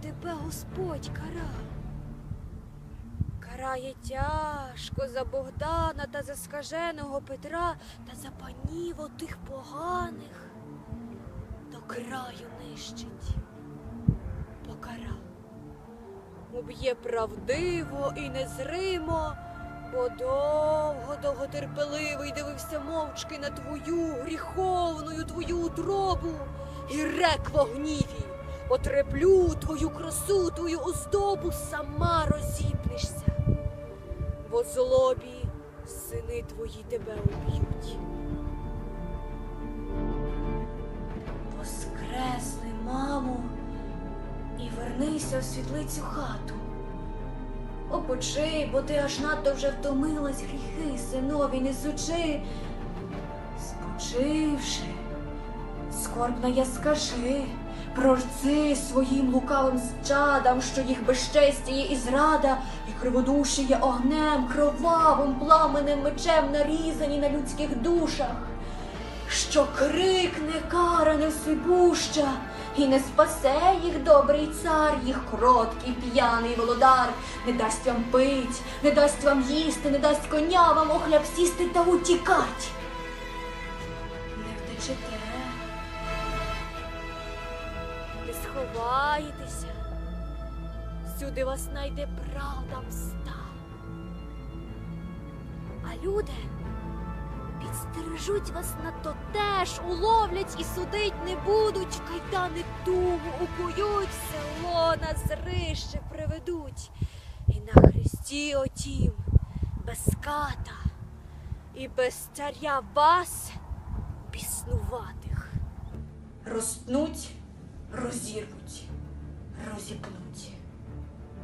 тебе Господь карав. Карає тяжко за Богдана та за скаженого Петра та за панів отих поганих. До краю нищить. Покара. Уб'є правдиво і незримо, бо довго, довго терпеливий дивився мовчки на твою гріховною твою утробу і рек в гніві. Отреплю твою красу, твою оздобу, сама розіпнешся. В злобі сини твої тебе уб'ють. Воскресни, мамо, і вернися в світлицю хату. Опочи, бо ти аж надто вже втомилась гріхи синові несучи. Спочивши, скорбно я скажи, прорци своїм лукавим чадам, що їх безчестя є і зрада, і криводуші є огнем, кровавим пламенем мечем нарізані на людських душах що крикне кара невсипуща, і не спасе їх добрий цар, їх кроткий п'яний володар, не дасть вам пить, не дасть вам їсти, не дасть коня вам охляб сісти та утікать. Не втечете, не сховаєтеся, всюди вас найде правда мста. А люди підстережуть вас на теж, уловлять і судить не будуть, кайдани тугу укують, село на зрище приведуть. І на хресті отім без ката і без царя вас, біснуватих, розтнуть, розірвуть, розіпнуть.